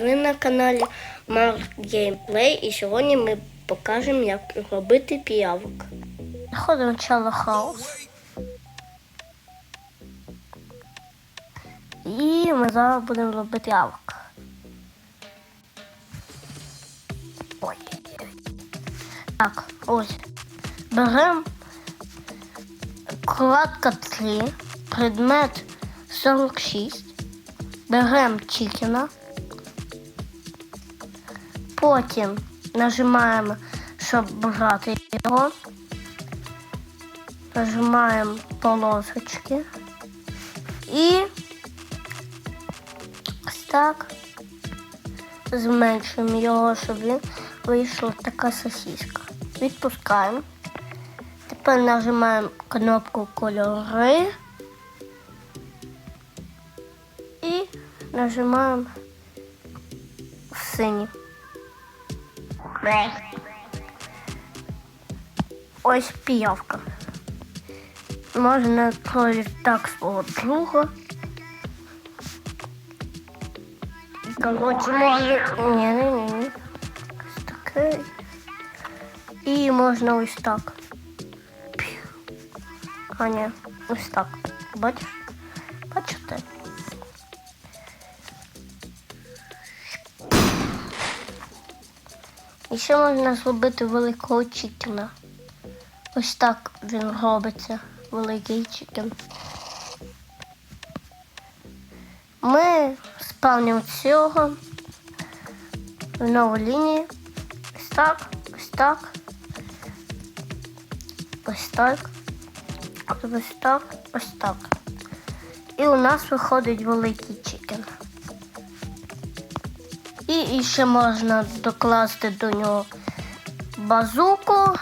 Ви на каналі Mark Gameplay і сьогодні ми покажемо, як робити піявок. Заходимо начало хаос. І ми зараз будемо робити явок. Ой. Так, ось. Беремо кладка 3, предмет 46. Беремо чікена. Потім нажимаємо, щоб брати його. Нажимаємо полосочки. І ось так зменшуємо його, щоб він вийшла така сосиска. Відпускаємо. Тепер нажимаємо кнопку кольори і нажимаємо синій. Бе. Ось піявка. Можна тролі так свого друга. Коротше, може. Ні, ні, ні, ні. Ось такий. І можна ось так. П'ю. А ні, ось так. Бачиш? І ще можна зробити великого чікена. Ось так він робиться, великий чікен. Ми спавнимо цього в нову лінію. Ось так, ось так. Ось так. Ось так, ось так. І у нас виходить великий чікен. І ще можна докласти до нього базуку.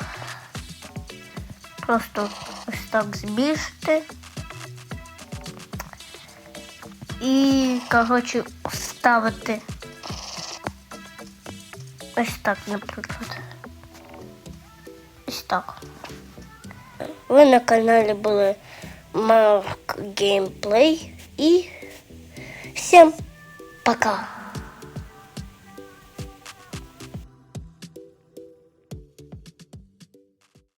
Просто ось так збільшити. І, коротше, вставити ось так, наприклад. Ось так. Ви на каналі були Mark Gameplay і всім пока!